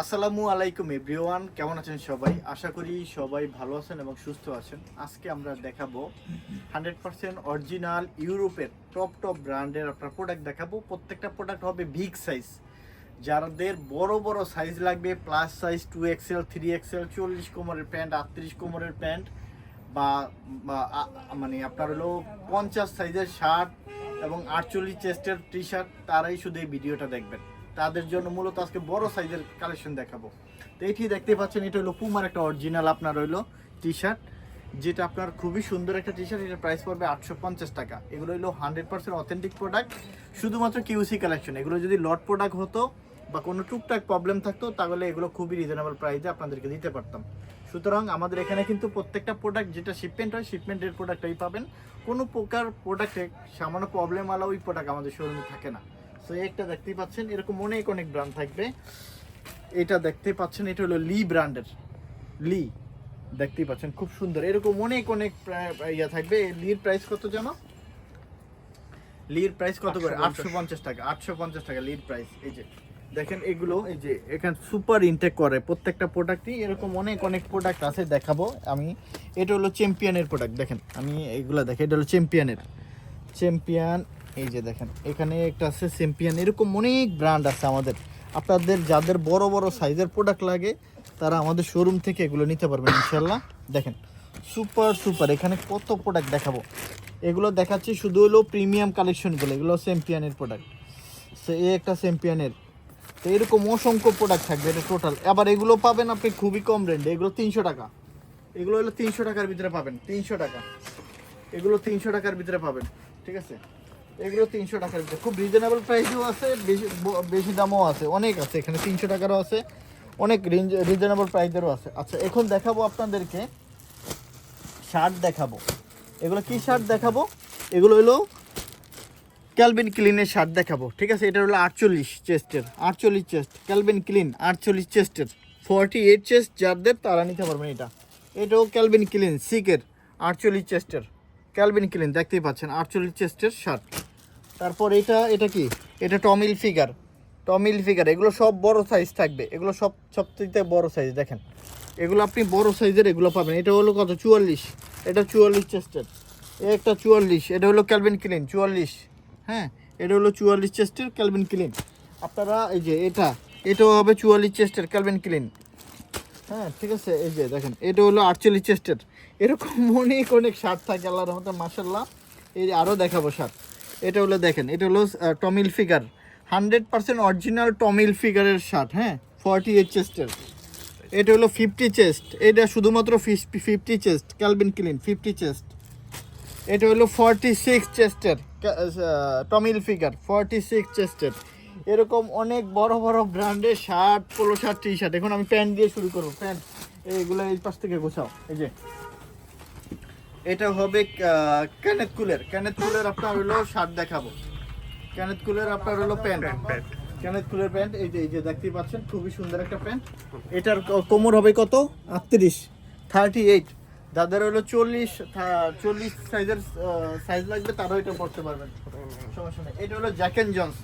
আসসালামু আলাইকুম এভরিওয়ান, কেমন আছেন সবাই? আশা করি সবাই ভালো আছেন এবং সুস্থ আছেন। আজকে আমরা দেখাবো হান্ড্রেড পার্সেন্ট অরিজিনাল ইউরোপের টপ টপ ব্র্যান্ডের আপনার প্রোডাক্ট দেখাবো। প্রত্যেকটা প্রোডাক্ট হবে বিগ সাইজ যাদের বড় বড় সাইজ লাগবে plus size two XL three XL চল্লিশ কোমরের প্যান্ট আটত্রিশ কোমরের প্যান্ট বা মানে আপনার হলো পঞ্চাশ সাইজের শার্ট এবং আটচল্লিশ চেস্টের টি শার্ট তারাই শুধু এই ভিডিওটা দেখবেন। তাদের জন্য মূলত আজকে বড় সাইজের কালেকশন দেখাবো। তো এটি দেখতে পাচ্ছেন, এটা হলো পুমার একটা অরিজিনাল আপনার হইল টি শার্ট যেটা আপনার খুবই সুন্দর একটা টি শার্ট এটার প্রাইস পড়বে আটশো পঞ্চাশ টাকা। এগুলো হলো হান্ড্রেড পার্সেন্ট অথেন্টিক প্রোডাক্ট শুধুমাত্র কিউসি কালেকশন এগুলো যদি লট প্রোডাক্ট হতো বা কোনো টুকটাক প্রবলেম থাকতো, তাহলে এগুলো খুবই রিজনেবল প্রাইসে আপনাদেরকে দিতে পারতাম। সুতরাং আমাদের এখানে কিন্তু প্রত্যেকটা প্রোডাক্ট যেটা শিপমেন্ট হয় শিপমেন্টের প্রোডাক্টটাই পাবেন। কোনো প্রকার প্রোডাক্টে সামান্য প্রবলেম আলা ওই প্রোডাক্ট আমাদের শোরুমে থাকে না। সো একটা দেখতেই পাচ্ছেন এরকম অনেক অনেক ব্র্যান্ড থাকবে। এটা দেখতে পাচ্ছেন এটা হলো লি ব্র্যান্ডের লি দেখতেই পাচ্ছেন খুব সুন্দর। এরকম অনেক অনেক ইয়া থাকবে। লির প্রাইস কত জানো? লির প্রাইস কত করে? আটশো পঞ্চাশ। টাকা আটশো পঞ্চাশ টাকা লির প্রাইস এই যে দেখেন এগুলো এই যে এখানে সুপার ইনটেক করে। প্রত্যেকটা প্রোডাক্টই এরকম অনেক অনেক প্রোডাক্ট আছে দেখাবো আমি। এটা হলো চ্যাম্পিয়নের প্রোডাক্ট দেখেন। আমি এগুলো দেখে এটা হলো চ্যাম্পিয়নের চ্যাম্পিয়ন এই যে দেখেন, এখানে একটা আছে চ্যাম্পিয়ন এরকম অনেক ব্র্যান্ড আছে আমাদের। আপনাদের যাদের বড় বড় সাইজের প্রোডাক্ট লাগে, তারা আমাদের শোরুম থেকে এগুলো নিতে পারবেন ইনশাল্লাহ দেখেন সুপার সুপার এখানে কত প্রোডাক্ট দেখাবো। এগুলো দেখাচ্ছি শুধু হলো প্রিমিয়াম কালেকশনগুলো এগুলো চ্যাম্পিয়নের প্রোডাক্ট সে এই একটা চ্যাম্পিয়নের তো এরকম অসংখ্য প্রোডাক্ট থাকবে, এটা টোটাল আবার এগুলো পাবেন আপনি খুবই কম রেঞ্জে এগুলো তিনশো টাকা। এগুলো হলো তিনশো টাকার ভিতরে পাবেন, তিনশো টাকা। এগুলো তিনশো টাকার ভিতরে পাবেন, ঠিক আছে? এগুলো তিনশো টাকার ভিতরে। খুব রিজনেবল প্রাইসেও আছে, বেশি বেশি দামও আছে, অনেক আছে, এখানে তিনশো টাকারও আছে, অনেক রিজনেবল প্রাইসেরও আছে। আচ্ছা এখন দেখাবো আপনাদেরকে শার্ট দেখাবো। এগুলো কি শার্ট দেখাবো? এগুলো হলো ক্যালভিন ক্লিনের শার্ট দেখাবো, ঠিক আছে? এটা হলো আটচল্লিশ চেস্টের আটচল্লিশ চেস্ট ক্যালভিন ক্লিন আটচল্লিশ চেস্টের ফর্টি এইট চেস্ট যাদের তারা নিতে পারবেন এটা। এটাও ক্যালভিন ক্লিন সিকের আটচল্লিশ চেস্টের ক্যালভিন ক্লিন, দেখতেই পাচ্ছেন, আটচল্লিশ চেস্টের শার্ট। তারপর এটা এটা কি? এটা টমিল ফিগার। টমিল ফিগার, এগুলো সব বড় সাইজ থাকবে। এগুলো সব সবথেকে বড় সাইজ দেখেন। এগুলো আপনি বড় সাইজের এগুলো পাবেন। এটা হলো কত? চুয়াল্লিশ। এটা চুয়াল্লিশ চেস্টের। একটা চুয়াল্লিশ। এটা হলো ক্যালভিন ক্লিন, চুয়াল্লিশ। হ্যাঁ এটা হলো চুয়াল্লিশ চেস্টের ক্যালভিন ক্লিন। আপনারা, এই যে এটা, এটাও হবে চুয়াল্লিশ চেস্টের ক্যালভিন ক্লিন। হ্যাঁ ঠিক আছে? এই যে দেখেন, এটা হলো আটচল্লিশ চেস্টের। এরকম অনেক অনেক শার্ট থাকে আল্লাহ রহমতে মাসাল্লাহ এই আরও দেখাবো শার্ট এটা হলো দেখেন, এটা হলো Tommy Hilfiger hundred percent original Tommy ফিগারের shirt হ্যাঁ? ফর্টি এইট চেস্টের এটা হলো ফিফটি চেস্ট এটা শুধুমাত্র fifty chest Calvin Klein fifty chest এটা হলো ফর্টি সিক্স চেস্টের টমিল ফিগার ফর্টি সিক্স চেস্টের এরকম অনেক বড় বড় ব্র্যান্ডের shirt polo shirt T shirt এখন আমি প্যান্ট দিয়ে শুরু করব। প্যান্ট এইগুলো এই পাশ থেকে গোছাও, এই যে। এটা হবে ক্যানেত কুলের ক্যানেত কুলের আপনার হলো শার্ট দেখাবো। ক্যানেত কুলের আপনার হলো প্যান্ট। ক্যানেত কুলের প্যান্ট এই যে এই যে দেখতেই পাচ্ছেন খুবই সুন্দর একটা প্যান্ট। এটার কোমর হবে কত? আটত্রিশ। Thirty eight. যাদের হলো চল্লিশ চল্লিশ সাইজের সাইজ লাগবে তারাও এটা পড়তে পারবেন। সমস্যা নেই। এটা হলো জ্যাক অ্যান্ড জন্স।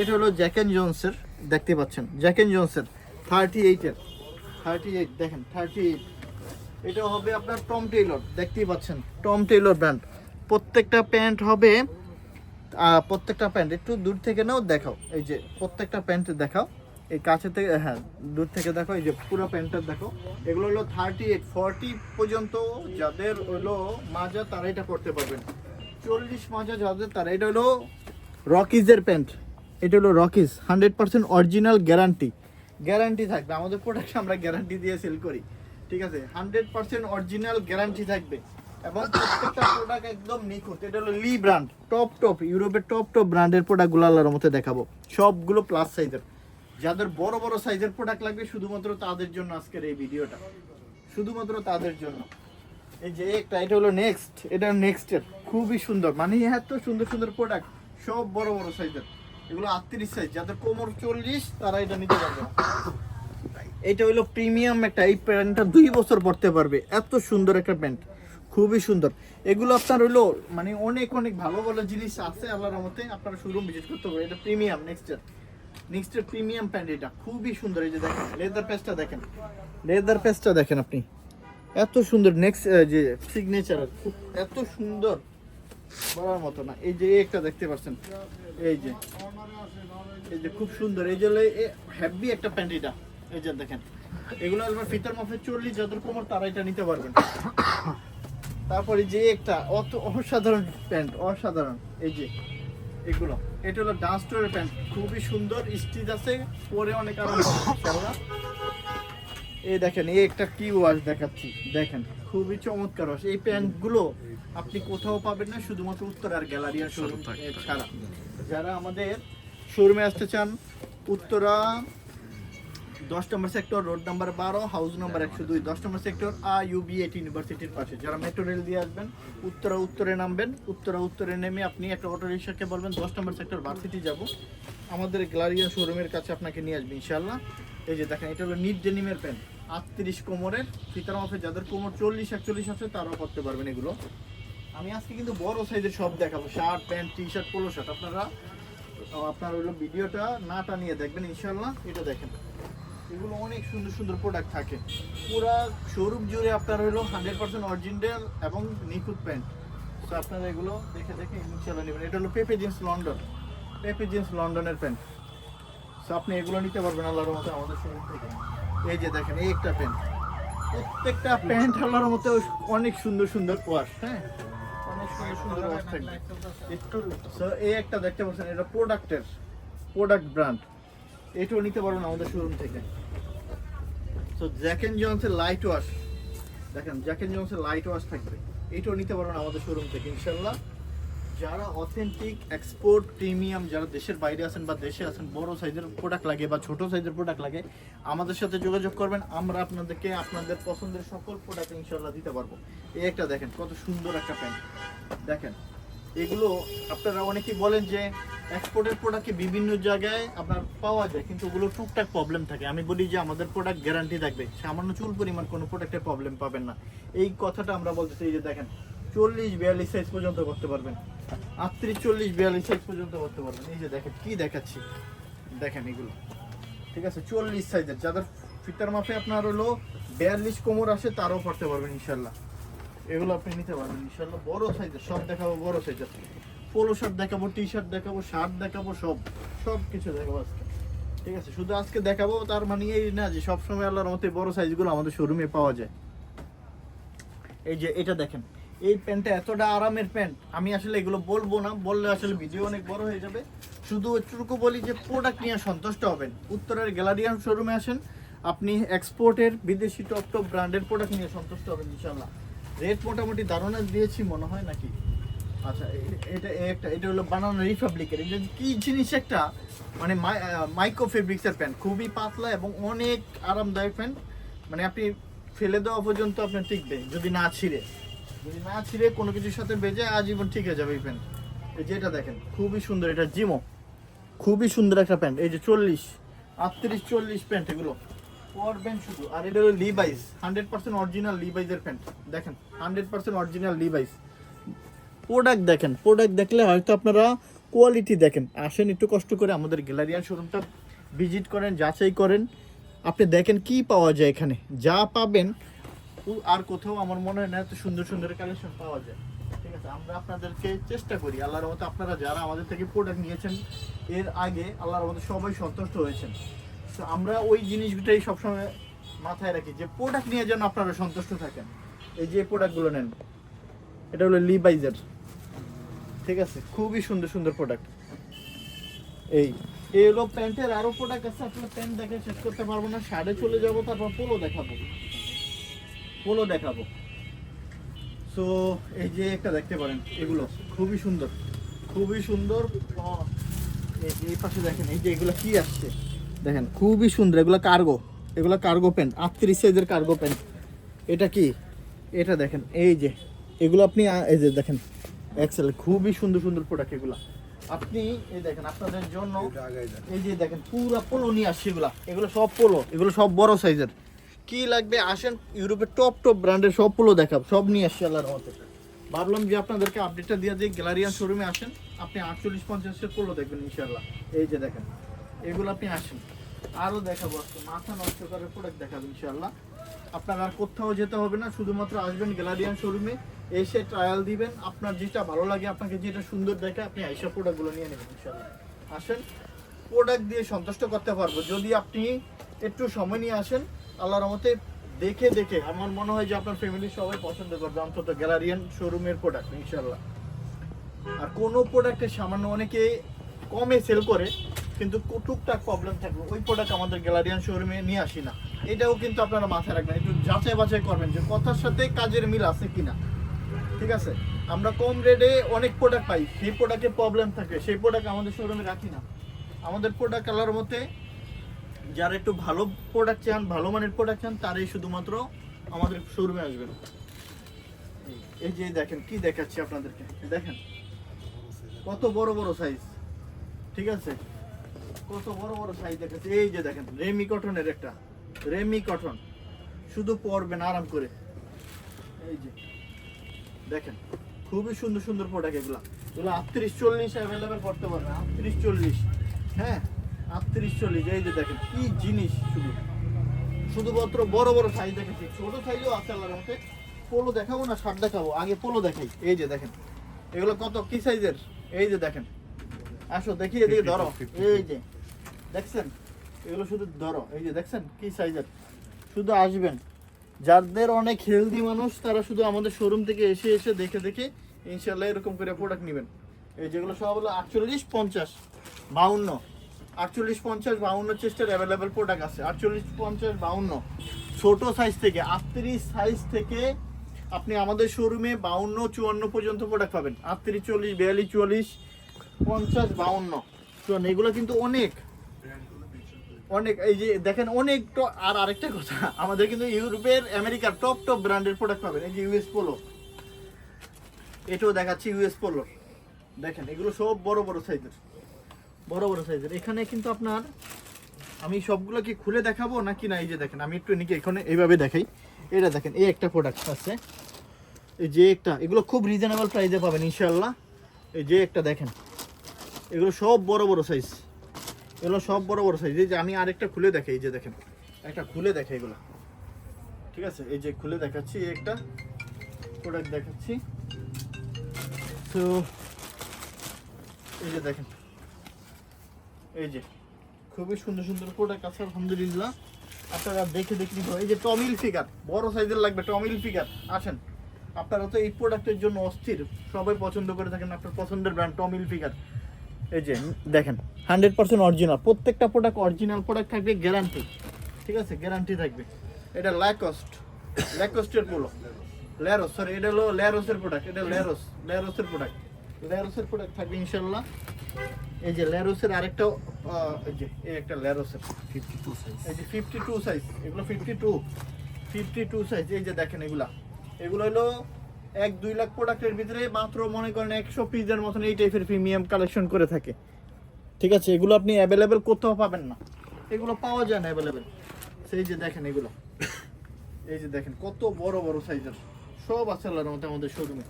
এটা হলো জ্যাক অ্যান্ড জন্সের দেখতে পাচ্ছেন জ্যাক অ্যান্ড জন্সের। থার্টি এইটের। থার্টি এইট দেখেন থার্টি এইট। এটা হবে আপনার টম টেইলর দেখতেই পাচ্ছেন। টম টেইলর ব্র্যান্ড প্রত্যেকটা প্যান্ট হবে প্রত্যেকটা প্যান্ট একটু দূর থেকে নাও, দেখাও। এই যে প্রত্যেকটা প্যান্ট দেখাও। এই কাছে থেকে হ্যাঁ দূর থেকে দেখো এই যে পুরো প্যান্টটা দেখো এগুলো হলো থার্টি এইট ফর্টি পর্যন্ত যাদের হলো মাজা, তারা এটা করতে পারবেন। চল্লিশ মাজা যাদের, তারা, এটা হলো রকিজের প্যান্ট এটা হলো Rockies hundred percent original guarantee guarantee থাকবে। আমাদের প্রোডাক্ট আমরা গ্যারান্টি দিয়ে সেল করি। ঠিক আছে? হান্ড্রেড পার্সেন্ট অরিজিনাল গ্যারান্টি থাকবে। এবং প্রত্যেকটা প্রোডাক্ট একদম নিখুঁত। এটা হলো লি ব্র্যান্ড টপ টপ ইউরোপের টপ টপ ব্র্যান্ডের প্রোডাক্টগুলো আল্লাহর মধ্যে দেখাবো। সবগুলো প্লাস সাইজের যাদের বড় বড় সাইজের প্রোডাক্ট লাগবে শুধুমাত্র তাদের জন্য আজকের এই ভিডিওটা। শুধুমাত্র তাদের জন্য। এই যে একটা, এটা হলো নেক্সট এটা নেক্সটের খুবই সুন্দর। মানে এত সুন্দর সুন্দর প্রোডাক্ট সব বড় বড় সাইজের এগুলো আটত্রিশ সাইজ যাদের কোমর চল্লিশ, তারা এটা নিতে পারবে এটা হলো প্রিমিয়াম একটা এই প্যান্টটা দুই বছর পরতে পারবে। এত সুন্দর একটা প্যান্ট। খুবই সুন্দর। এগুলো আপনার হলো মানে অনেক অনেক ভালো ভালো জিনিস আছে আল্লাহর রহমতে। আপনারা শোরুম ভিজিট করতে পারবেন। এটা premium next next premium pant এটা। খুবই সুন্দর এই যে দেখেন লেদার পেস্টটা দেখেন। লেদার পেস্টটা দেখেন আপনি। এত সুন্দর নেক্সট যে সিগনেচার এত সুন্দর। বলার মতো না। এই যে একটা দেখতে পাচ্ছেন। এই যে। এই যে খুব সুন্দর। এই যে হ্যাভি একটা প্যান্ট এটা। এই যে দেখেন এগুলো একবার ফিতার মাপে চল্লিশ যাদের কোমর তারা এটা নিতে পারবেন। তারপরে যে একটা অত অসাধারণ প্যান্ট অসাধারণ এই যে এগুলো। এটা হলো ডান্স টোরের প্যান্ট খুবই সুন্দর স্টিচ আছে পরে অনেক আরাম। এই দেখেন এই একটা কি ওয়াশ দেখাচ্ছি দেখেন খুবই চমৎকার ওয়াশ এই প্যান্টগুলো আপনি কোথাও পাবেন না শুধুমাত্র উত্তর আর গ্যালারিয়া শোরুম ছাড়া। যারা আমাদের শোরুমে আসতে চান উত্তরা দশ নম্বর সেক্টর রোড নাম্বার বারো হাউস নাম্বার একশো দুই। দশ নম্বর সেক্টর আ ইউবি এটি ইউনিভার্সিটির পাশে। যারা মেট্রো রেল দিয়ে আসবেন, উত্তরা উত্তরে নামবেন, উত্তরা উত্তরে নেমে আপনি একটা অটো রিক্সাকে বলবেন, দশ নম্বর সেক্টর ভার্সিটি যাব। আমাদের গ্লারিয়া শোরুমের কাছে আপনাকে নিয়ে আসবে ইনশাল্লাহ এই যে দেখেন, এটা হলো নিট ডেনিমের প্যান্ট আটত্রিশ কোমরের, ফিতার মাপে যাদের কোমর চল্লিশ, একচল্লিশ আছে, তারাও করতে পারবেন এগুলো। আমি আজকে কিন্তু বড় সাইজের সব দেখাবো। Shirt pant T shirt polo shirt আপনারা, আপনার হলো ভিডিওটা না টানিয়ে দেখবেন ইনশাল্লাহ এটা দেখেন। এগুলো অনেক সুন্দর সুন্দর প্রোডাক্ট থাকে। পুরা শোরুম জুড়ে আপনার হলো হান্ড্রেড পার্সেন্ট অরিজিনাল এবং নিখুঁত প্যান্ট তো আপনারা এগুলো দেখে দেখে ইনশাল্লাহ নেবেন। এটা হলো Pepe Jeans London Pepe Jeans লন্ডনের প্যান্ট তো আপনি এগুলো নিতে পারবেন আল্লাহর মতো আমাদের শোরুম থেকে। এই যে দেখেন, এই একটা প্যান্ট প্রত্যেকটা প্যান্ট আল্লাহর মতো অনেক সুন্দর সুন্দর ওয়াশ হ্যাঁ? অনেক সুন্দর সুন্দর ওয়াশ একটু এই একটা দেখতে পাচ্ছেন, এটা প্রোডাক্টের প্রোডাক্ট ব্র্যান্ড এটাও নিতে পারবেন আমাদের শোরুম থেকে। সো জ্যাক এন্ড জনসের লাইট ওয়াশ দেখেন জ্যাক এন্ড জনসের লাইট ওয়াশ থাকবে। এটাও নিতে পারবেন আমাদের শোরুম থেকে ইনশাল্লাহ যারা অথেন্টিক এক্সপোর্ট প্রিমিয়াম যারা দেশের বাইরে আছেন বা দেশে আছেন, বড় সাইজের প্রোডাক্ট লাগে বা ছোট সাইজের প্রোডাক্ট লাগে, আমাদের সাথে যোগাযোগ করবেন। আমরা আপনাদেরকে আপনাদের পছন্দের সকল প্রোডাক্ট ইনশাল্লাহ দিতে পারব। এই একটা দেখেন, কত সুন্দর একটা প্যান্ট দেখেন এগুলো আপনারা অনেকেই বলেন যে এক্সপোর্টের প্রোডাক্টে বিভিন্ন জায়গায় আপনার পাওয়া যায়, কিন্তু ওগুলো টুকটাক প্রবলেম থাকে। আমি বলি যে আমাদের প্রোডাক্ট গ্যারান্টি থাকবে। সামান্য চুল পরিমাণ কোনো প্রোডাক্টের প্রবলেম পাবেন না। এই কথাটা আমরা বলতেছি এই যে দেখেন, চল্লিশ বিয়াল্লিশ সাইজ পর্যন্ত করতে পারবেন। আটত্রিশ, চল্লিশ বিয়াল্লিশ সাইজ পর্যন্ত করতে পারবেন। এই যে দেখেন, কি দেখাচ্ছি? দেখেন এগুলো। ঠিক আছে, চল্লিশ সাইজের যাদের ফিতার মাপে আপনার হলো বিয়াল্লিশ কোমর আসে, তারাও করতে পারবেন ইনশাল্লাহ। এগুলো আপনি নিতে পারবেন ইনশাল্লাহ বড় সাইজের, সব দেখাবো, বড় সাইজের। পোলো শার্ট দেখাবো টি শার্ট দেখাবো শার্ট দেখাবো, সব সব কিছু দেখাবো আজকে। ঠিক আছে, শুধু আজকে দেখাবো, তার মানে এই না যে সবসময় আল্লাহর মতে বড় সাইজগুলো আমাদের শোরুমে পাওয়া যায়। এই যে এটা দেখেন, এই প্যান্টটা এতটা আরামের প্যান্ট, আমি আসলে এগুলো বলব না, বললে আসলে ভিডিও অনেক বড় হয়ে যাবে। শুধু এটুকু বলি যে প্রোডাক্ট নিয়ে সন্তুষ্ট হবেন। উত্তরের গ্যালারিয়ান শোরুমে আসেন, আপনি এক্সপোর্টের বিদেশি টপ টপ ব্র্যান্ডের প্রোডাক্ট নিয়ে সন্তুষ্ট হবেন ইনশাল্লাহ রেট মোটামুটি ধারণা দিয়েছি, মনে হয় নাকি? আচ্ছা এটা একটা, এটা হলো বানানো রিপাবলিকের এটা কি জিনিস একটা মানে মাইক্রো ফেব্রিক্সের প্যান্ট খুবই পাতলা এবং অনেক আরামদায়ক প্যান্ট মানে আপনি ফেলে দেওয়া পর্যন্ত আপনার টিকবে, যদি না ছিঁড়ে। যদি না ছিঁড়ে, কোনো কিছুর সাথে বেজে আজীবন ঠিক হয়ে যাবে এই প্যান্ট এই যে এটা দেখেন, খুবই সুন্দর, এটা জিমো খুবই সুন্দর একটা প্যান্ট এই যে চল্লিশ, আটত্রিশ, চল্লিশ প্যান্ট এগুলো। শুধু। আর হান্ড্রেড পার্সেন্ট অরিজিনাল প্যান্ট দেখেন hundred percent original Levi's product দেখেন প্রোডাক্ট দেখলে হয়তো আপনারা কোয়ালিটি দেখেন। আসেন, একটু কষ্ট করে আমাদের শোরুমটা ভিজিট করেন, যাচাই করেন। আপনি দেখেন কি পাওয়া যায় এখানে। যা পাবেন আর কোথাও আমার মনে হয় না এত সুন্দর সুন্দর কালেকশন পাওয়া যায়। ঠিক আছে, আমরা আপনাদেরকে চেষ্টা করি। আল্লাহর মতো আপনারা যারা আমাদের থেকে প্রোডাক্ট নিয়েছেন, এর আগে আল্লাহর মতো সবাই সন্তুষ্ট হয়েছেন। আমরা ওই জিনিসটাই সবসময় মাথায় রাখি যে প্রোডাক্ট নিয়ে যেন আপনারা সন্তুষ্ট থাকেন। এই যে প্রোডাক্টগুলো নেন, এটা হলো লিবাইজের ঠিক আছে? খুবই সুন্দর সুন্দর প্রোডাক্ট এই এই হলো প্যান্টের আরও প্রোডাক্ট আছে আসলে প্যান্ট দেখে শেষ করতে পারব না শার্টে চলে যাব, তারপর পোলো দেখাবো। পোলো দেখাবো। সো এই যে একটা দেখতে পারেন, এগুলো খুবই সুন্দর। খুবই সুন্দর। এই পাশে দেখেন, এই যে এগুলো কি আসছে? দেখেন খুবই সুন্দর। এগুলো কার্গো এগুলো কার্গো প্যান্ট আটত্রিশ সাইজের কার্গো প্যান্ট এটা কি? এটা দেখেন এই যে এগুলো আপনি এই যে দেখেন এক্সেল খুবই সুন্দর সুন্দর প্রোডাক্ট এগুলো। আপনি এই দেখেন আপনাদের জন্য এই যে দেখেন পুরো পোলো নিয়ে আসছে এগুলা। এগুলো সব পোলো এগুলো সব বড় সাইজের কি লাগবে? আসেন ইউরোপের টপ টপ ব্র্যান্ডের সব পোলো দেখাব। সব নিয়ে আসছে আল্লাহর মতে ভাবলাম যে আপনাদেরকে আপডেটটা দিয়ে দিই। গ্যালারিয়ান শোরুমে আসেন আপনি আটচল্লিশ পঞ্চাশের পোলো দেখবেন ইনশাল্লাহ এই যে দেখেন এগুলো আপনি আসেন। আরও দেখাবো আজকে। মাথা নষ্ট করে প্রোডাক্ট দেখাবো ইনশাল্লাহ আপনার আর কোথাও যেতে হবে না, শুধুমাত্র আসবেন গ্যালারিয়ান শোরুমে এসে ট্রায়াল দিবেন। আপনার যেটা ভালো লাগে, আপনাকে যেটা সুন্দর দেখে আপনি আইসা প্রোডাক্টগুলো নিয়ে নেবেন ইনশাল্লাহ আসেন প্রোডাক্ট দিয়ে সন্তুষ্ট করতে পারব। যদি আপনি একটু সময় নিয়ে আসেন, আল্লাহর রহমতে দেখে দেখে, আমার মনে হয় যে আপনার ফ্যামিলির সবাই পছন্দ করবে, অন্তত গ্যালারিয়ান শোরুমের প্রোডাক্ট ইনশাল্লাহ আর কোনো প্রোডাক্টের সামান্য অনেকে কমে সেল করে কিন্তু টুকটাক প্রবলেম থাকবে। ওই প্রোডাক্ট আমাদের গ্যালারিয়ান শোরুমে নিয়ে আসি না। এটাও কিন্তু আপনারা মাথায় রাখবেন, একটু যাচাই বাছাই করবেন যে কথার সাথে কাজের মিল আছে কিনা। ঠিক আছে? আমরা কম রেটে অনেক প্রোডাক্ট পাই, সেই প্রোডাক্টে প্রবলেম থাকে সেই প্রোডাক্ট আমাদের শোরুমে রাখি না। আমাদের প্রোডাক্ট কালার মতে যারা একটু ভালো প্রোডাক্ট চান, ভালো মানের প্রোডাক্ট চান, তারাই শুধুমাত্র আমাদের শোরুমে আসবেন। এই যে দেখেন, কি দেখাচ্ছি আপনাদেরকে? দেখেন, কত বড় বড় সাইজ ঠিক আছে? কত বড় বড় সাইজ দেখাচ্ছে এই যে দেখেন, রেমি কটনের একটা। রেমি কটন শুধু পরবেন আরাম করে। এই যে, দেখেন, খুবই সুন্দর সুন্দর প্রোডাক্ট এগুলো। এগুলো আটত্রিশ চল্লিশ অ্যাভেলেবেল করতে পারবেন আটত্রিশ চল্লিশ। হ্যাঁ আটত্রিশ চল্লিশ। এই যে দেখেন, কি জিনিস শুধু। শুধুমাত্র বড় বড় সাইজ দেখেছি। ছোট সাইজও আছে আল্লাহর মতে পোলো দেখাবো না শার্ট দেখাবো? আগে পোলো দেখাই। এই যে দেখেন, এগুলো কত? কি সাইজের এই যে দেখেন। আসো দেখি এদিকে ধরো। এই যে দেখছেন? এগুলো শুধু ধরো। এই যে দেখছেন? কি সাইজের শুধু আসবেন। যাদের অনেক হেলদি মানুষ তারা শুধু আমাদের শোরুম থেকে এসে এসে দেখে দেখে ইনশাল্লাহ এরকম করে প্রোডাক্ট নেবেন। এই যেগুলো সব হলো আটচল্লিশ পঞ্চাশ বাউন্ন। আটচল্লিশ পঞ্চাশ বাউন্ন চেস্টের অ্যাভেলেবেল প্রোডাক্ট আছে। আটচল্লিশ পঞ্চাশ বাউন্ন। ছোটো সাইজ থেকে আটত্রিশ সাইজ থেকে আপনি আমাদের শোরুমে বাউন্ন চুয়ান্ন পর্যন্ত প্রোডাক্ট পাবেন। আটত্রিশ চল্লিশ বিয়াল্লিশ চুয়াল্লিশ পঞ্চাশ, বাউন্ন। চুয়ান্ন এগুলো কিন্তু অনেক। অনেক, এই যে দেখেন, অনেক আর আরেকটা কথা, আমাদের কিন্তু ইউরোপের, আমেরিকার টপ টপ ব্র্যান্ডের প্রোডাক্ট পাবেন। এই যে ইউএস পোলো এটাও দেখাচ্ছি ইউএস পোলো দেখেন, এগুলো সব বড় বড় সাইজের বড় বড় সাইজের এখানে কিন্তু আপনার, আমি সবগুলো কি খুলে দেখাবো নাকি না? এই যে দেখেন, আমি একটু নিকে এখানে এইভাবে দেখাই। এটা দেখেন, এই একটা প্রোডাক্ট আছে। এই যে একটা, এগুলো খুব রিজনেবল প্রাইসে পাবেন ইনশাল্লাহ এই যে একটা দেখেন। এগুলো সব বড় বড় সাইজ এগুলো সব বড় বড় সাইজ এই যে আমি আরেকটা খুলে দেখাই, এই যে দেখেন। একটা খুলে দেখে এগুলো। ঠিক আছে? এই যে খুলে দেখাচ্ছি একটা প্রোডাক্ট দেখাচ্ছি। তো এই যে দেখেন। এই যে খুবই সুন্দর সুন্দর প্রোডাক্ট আছে, আলহামদুলিল্লাহ। আপনারা দেখে দেখে নিতে এই যে টমিল ফিগার বড় সাইজের লাগবে টমিল ফিগার আসেন, আপনারা তো এই প্রোডাক্টের জন্য অস্থির। সবাই পছন্দ করে থাকেন আপনার পছন্দের ব্র্যান্ড টমিল ফিগার এই যে দেখেন হান্ড্রেড পার্সেন্ট অরিজিনাল প্রত্যেকটা প্রোডাক্ট অরিজিনাল প্রোডাক্ট থাকবে গ্যারান্টি ঠিক আছে? গ্যারান্টি থাকবে। এটা ল্যাকস্ট ল্যাকস্টেরগুলো ল্যারোস সরি এটা হলো ল্যারোসের প্রোডাক্ট এটা ল্যারোস ল্যারোসের প্রোডাক্ট ল্যারোসের প্রোডাক্ট থাকবে ইনশাল্লাহ এই যে ল্যারোসের আরেকটা এই যে এই একটা ল্যারোসের ফিফটি টু সাইজ এই যে ফিফটি টু সাইজ এগুলো fifty two fifty two size এই যে দেখেন এগুলা। এগুলো হলো এক দুই লাখ প্রোডাক্টের ভিতরে মাত্র মনে করেন একশো পিসের মতন এই টাইপের প্রিমিয়াম কালেকশন করে থাকে। ঠিক আছে? এগুলো আপনি অ্যাভেলেবেল কোথাও পাবেন না। এগুলো পাওয়া যায় না অ্যাভেলেবেল সেই যে দেখেন এগুলো। এই যে দেখেন, কত বড় বড় সাইজের সব আছে আল্লাহর মধ্যে আমাদের শোরুমে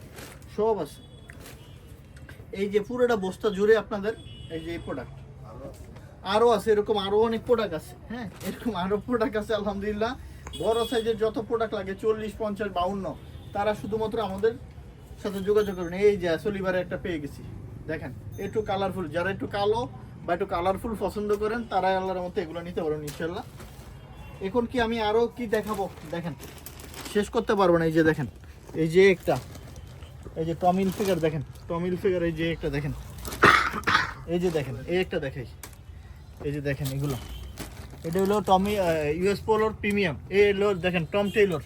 সব আছে। এই যে পুরোটা বস্তা জুড়ে আপনাদের এই যে এই প্রোডাক্ট আরও আছে, এরকম আরও অনেক প্রোডাক্ট আছে। হ্যাঁ এরকম আরও প্রোডাক্ট আছে, আলহামদুলিল্লাহ। বড় সাইজের যত প্রোডাক্ট লাগে, চল্লিশ, পঞ্চাশ, বাউন্ন। তারা শুধুমাত্র আমাদের সাথে যোগাযোগ করবেন এই যে সলিবারে একটা পেয়ে গেছি। দেখেন, একটু কালারফুল যারা একটু কালো বা একটু কালারফুল পছন্দ করেন, তারাই আল্লাহর মতো এগুলো নিতে পারবেন ইনশাল্লাহ এখন কি আমি আরও কি দেখাবো? দেখেন, শেষ করতে পারব না, এই যে দেখেন, এই যে একটা, এই যে টমিল ফিগার দেখেন টমিল ফিগার এই যে একটা দেখেন, এই যে দেখেন, এই একটা দেখাই, এই যে দেখেন এগুলো। এটা হলো টমি ইউএস পোলোর প্রিমিয়াম এই হলো, দেখেন টম টেইলর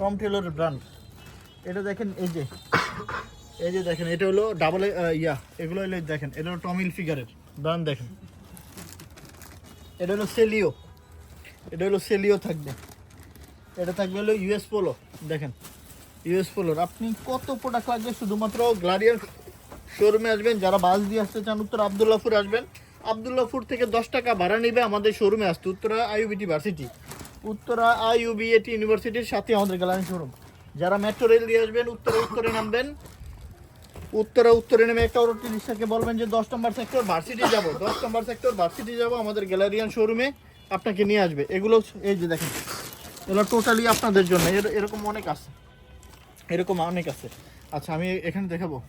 টম টেইলরের ব্র্যান্ড এটা দেখেন এই যে। এই যে দেখেন, এটা হলো ডাবল ইয়া, এগুলো হলো দেখেন, এটা হলো টমিল ফিগারের ব্র্যান্ড দেখেন। এটা হলো সেলিও, এটা হলো সেলিও থাকবে। এটা থাকবে হলো ইউএস পোলো, দেখেন, ইউএস পোলোর। আপনি কত প্রোডাক্ট লাগবে? শুধুমাত্র গ্লাডিয়ার শোরুমে আসবেন, যারা বাস দিয়ে আসতে চান, উত্তর আবদুল্লাপুর আসবেন। আবদুল্লাপুর থেকে দশ টাকা ভাড়া নেবে আমাদের শোরুমে আসতে, Uttara IUBAT varsity, Uttara IUBAT ইউনিভার্সিটির সাথে আমাদের গ্যালারি শোরুম। যারা মেট্রো রেল দিয়ে আসবেন, উত্তরে উত্তরে নামবেন। উত্তরে উত্তরে নেমে একটা অটো রিক্সাকে বলবেন যে, দশ নম্বর সেক্টর ভার্সিটি যাব। দশ নম্বর সেক্টর ভার্সিটি যাব, আমাদের গ্যালারিয়ান শোরুমে আপনাকে নিয়ে আসবে। এগুলো এই যে দেখেন, এগুলো টোটালি আপনাদের জন্য। এর- এরকম অনেক আছে। এরকম অনেক আছে। আচ্ছা আমি এখানে দেখাবো।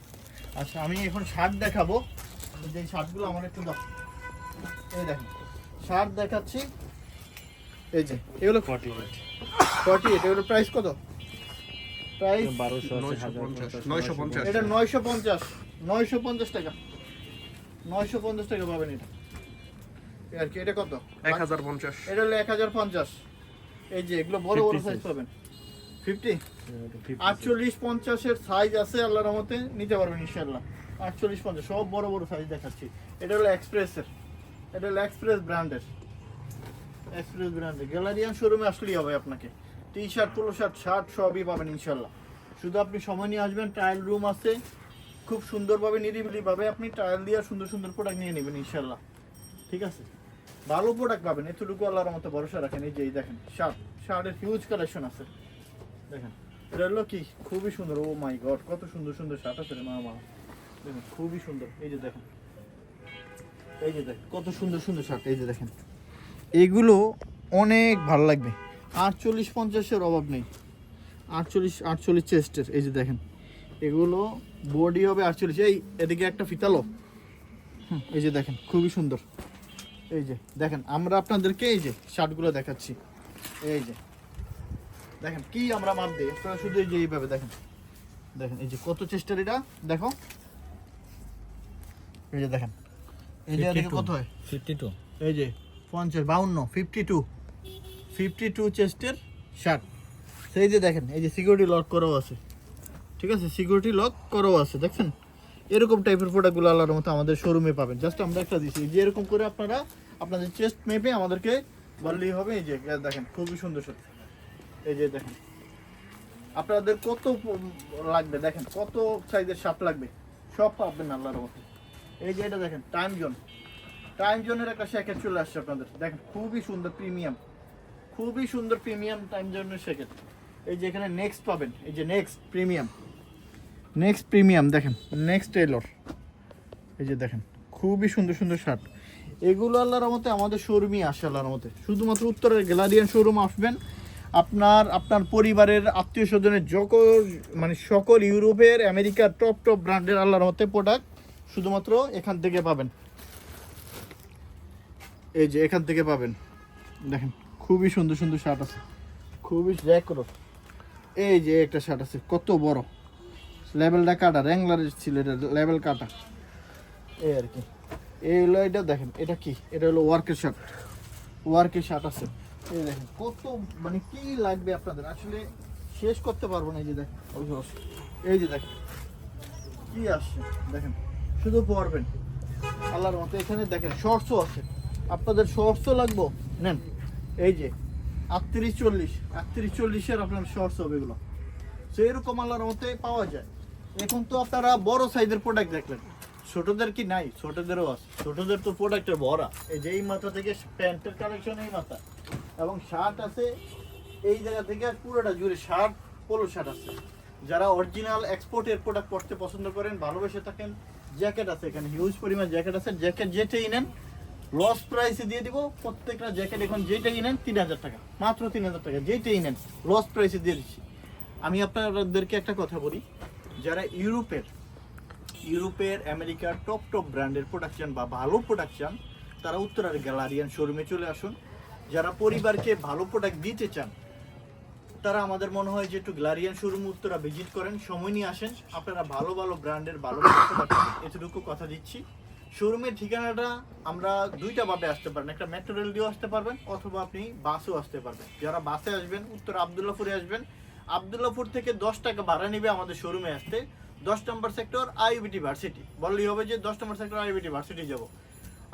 আচ্ছা আমি এখন শার্ট দেখাবো। যে শার্টগুলো আমার একটু দাও। এই দেখেন শার্ট দেখাচ্ছি। এই যে, এগুলো ফর্টি এইট ফর্টি এইট এগুলো প্রাইস কত? প্রাইস নয়শো পঞ্চাশ। এটা নয়শো পঞ্চাশ নয়শো পঞ্চাশ টাকা। নয়শো পঞ্চাশ টাকা পাবেন এটা। এই আর কি এটা কত? এক হাজার পঞ্চাশ। এটা হলো এক হাজার পঞ্চাশ। এই যে এগুলো বড় বড় সাইজ পাবেন। ফিফটি? আটচল্লিশ পঞ্চাশের সাইজ আছে আল্লাহর রহমতে নিতে পারবেন ইনশাল্লাহ আটচল্লিশ পঞ্চাশ সব বড় বড় সাইজ দেখাচ্ছি। এটা হলো এক্সপ্রেসের এটা হলো এক্সপ্রেস ব্র্যান্ডের এক্সপ্রেস ব্র্যান্ডের গ্যালারিয়ান শোরুমে আসলেই হবে আপনাকে। T shirt polo shirt shirt সবই পাবেন ইনশাল্লাহ শুধু আপনি সময় নিয়ে আসবেন ট্রায়াল রুম আছে। খুব সুন্দরভাবে, নিরিবিলিভাবে আপনি ট্রায়াল দিয়ে সুন্দর সুন্দর প্রোডাক্ট নিয়ে নেবেন ইনশাল্লাহ ঠিক আছে? ভালো প্রোডাক্ট পাবেন। এতটুকু আল্লাহর মতো ভরসা রাখেন। এই যে, এই দেখেন শার্ট শার্টের হিউজ কালেকশন আছে। দেখেন, এটা হলো কি? খুবই সুন্দর। ও মাই গড কত সুন্দর সুন্দর শার্ট আছে রে মা মা দেখেন, খুবই সুন্দর। এই যে দেখেন, এই যে দেখেন, কত সুন্দর সুন্দর শার্ট এই যে দেখেন, এগুলো অনেক ভালো লাগবে। আটচল্লিশ পঞ্চাশের অভাব নেই। আটচল্লিশ আটচল্লিশ চেস্টের এই যে দেখেন। এগুলো বডি হবে আটচল্লিশ। এই এদিকে একটা ফিতালো। হুম, এই যে দেখেন খুবই সুন্দর। এই যে দেখেন আমরা আপনাদেরকে এই যে শার্টগুলো দেখাচ্ছি। এই যে দেখেন কি আমরা মাপ দিই? আপনারা শুধু এই যে এইভাবে দেখেন। দেখেন এই যে কত চেষ্টার এটা? দেখো। এই যে দেখেন। এই যে কত হয়? ফিফটি টু এই যে পঞ্চাশ বাউন্ন ফিফটি টু ফিফটি টু চেস্টের শার্ট সেই যে দেখেন, এই যে সিকিউরিটি লক করাও আছে। ঠিক আছে? সিকিউরিটি লক করাও আছে, দেখছেন? এরকম টাইপের প্রোডাক্টগুলো আল্লাহর মতো আমাদের শোরুমে পাবেন। জাস্ট আমরা একটা দিচ্ছি যে এরকম করে আপনারা আপনাদের চেস্ট মেপে আমাদেরকে বললেই হবে। এই যে দেখেন, খুবই সুন্দর সুন্দর এই যে দেখেন। আপনাদের কত লাগবে? দেখেন, কত সাইজের শার্ট লাগবে? সব পাবেন আল্লাহর মতো এই যে এটা দেখেন টাইম জোন টাইম জোনের একটা শ্যাকেট চলে আসছে আপনাদের। দেখেন, খুবই সুন্দর প্রিমিয়াম খুবই সুন্দর প্রিমিয়াম টাইম জোনের শ্যাকেট এই যে এখানে নেক্সট পাবেন। এই যে নেক্সট প্রিমিয়াম। নেক্সট প্রিমিয়াম, দেখেন নেক্সট টেলর এই যে দেখেন, খুবই সুন্দর সুন্দর শার্ট এগুলো আল্লাহর মতে আমাদের শোরুমই আসে আল্লাহর মতে শুধুমাত্র উত্তরের গ্যালারিয়ান শোরুম আসবেন। আপনার আপনার পরিবারের আত্মীয় স্বজনের সকল মানে সকল ইউরোপের, আমেরিকার টপ টপ ব্র্যান্ডের আল্লাহর মতে প্রোডাক্ট শুধুমাত্র এখান থেকে পাবেন। এই যে এখান থেকে পাবেন। দেখেন খুবই সুন্দর সুন্দর শার্ট আছে। খুবই জ্যাক করো এই যে একটা শার্ট আছে, কত বড়। লেভেলটা কাটা র্যাংলারের ছিল এটা লেভেল কাটা। এই আর কি। এই হলো এটা, দেখেন, এটা কি? এটা হলো ওয়ার্কের শার্ট ওয়ার্কের শার্ট আছে। এই দেখেন, কত মানে কি লাগবে আপনাদের? আসলে শেষ করতে পারব না, এই যে দেখেন। এই যে দেখেন, কি আসছে, দেখেন, শুধু পরবেন। আল্লাহর মতো এখানে দেখেন শর্টসও আছে। আপনাদের শর্টসও লাগবো? নেন। এই যে, আটত্রিশ চল্লিশ, আটত্রিশ চল্লিশের আপনার শর্টস হবে এগুলো। তো এরকম আল্লাহর মতে পাওয়া যায়। এখন তো আপনারা বড় সাইজের প্রোডাক্ট দেখলেন। ছোটদের কি নাই? ছোটদেরও আছে। ছোটদের তো প্রোডাক্টের ভরা। এই যে এই মাথা থেকে প্যান্টের কালেকশন এই মাথা। এবং শার্ট আছে, এই জায়গা থেকে পুরোটা জুড়ে শার্ট পোলো শার্ট আছে। যারা অরিজিনাল এক্সপোর্টের প্রোডাক্ট পড়তে পছন্দ করেন, ভালোবেসে থাকেন জ্যাকেট আছে এখানে। হিউজ পরিমাণ জ্যাকেট আছে। জ্যাকেট যেটাই নেন লস প্রাইসে দিয়ে দিব প্রত্যেকটা জ্যাকেট এখন যেটাই নেন তিন হাজার টাকা। মাত্র তিন হাজার টাকা যেটাই নেন লস প্রাইসে দিয়ে দিচ্ছি। আমি আপনাদেরকে একটা কথা বলি, যারা ইউরোপের ইউরোপের আমেরিকার টপ টপ ব্র্যান্ডের প্রোডাকশন বা ভালো প্রোডাকশন তারা উত্তরার গ্যালারিয়ান শোরুমে চলে আসুন। যারা পরিবারকে ভালো প্রোডাক্ট দিতে চান, তারা আমাদের মনে হয় যে একটু গ্যালারিয়ান শোরুম উত্তরা ভিজিট করেন, সময় নিয়ে আসেন। আপনারা ভালো ভালো ব্র্যান্ডের ভালো এতটুকু কথা দিচ্ছি। শোরুমের ঠিকানাটা আমরা দুইটা ভাবে আসতে পারেন একটা মেট্রো রেল দিয়েও আসতে পারবেন অথবা আপনি বাসেও আসতে পারবেন। যারা বাসে আসবেন, উত্তর আবদুল্লাপুরে আসবেন, আবদুল্লাপুর থেকে দশ টাকা ভাড়া নেবে আমাদের শোরুমে আসতে। দশ নম্বর সেক্টর আইবিটি ভার্সিটি বললেই হবে যে দশ নম্বর সেক্টর আইবিটি ভার্সিটি যাব।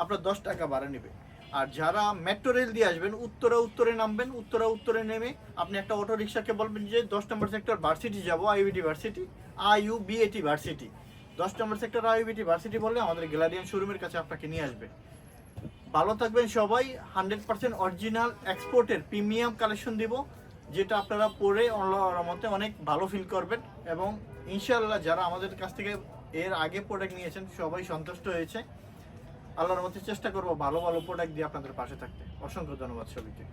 আপনার দশ টাকা ভাড়া নেবে। আর যারা মেট্রো রেল দিয়ে আসবেন, উত্তরা উত্তরে নামবেন, উত্তরা উত্তরে নেমে আপনি একটা অটো রিক্সাকে বলবেন যে দশ নম্বর সেক্টর ভার্সিটি যাব IBT varsity IU BAT varsity দশ নম্বর সেক্টর আইবিটি ভার্সিটি বললে আমাদের গ্যালারিয়ান শোরুমের কাছে আপনাকে নিয়ে আসবে। ভালো থাকবেন সবাই হান্ড্রেড পার্সেন্ট অরিজিনাল এক্সপোর্টের প্রিমিয়াম কালেকশন দিব, যেটা আপনারা পরে মতে অনেক ভালো ফিল করবেন এবং ইনশাআল্লাহ যারা আমাদের কাছ থেকে এর আগে প্রোডাক্ট নিয়েছেন, সবাই সন্তুষ্ট হয়েছে। আল্লাহর মধ্যে চেষ্টা করব ভালো ভালো প্রোডাক্ট দিয়ে আপনাদের পাশে থাকতে। অসংখ্য ধন্যবাদ সবাইকে।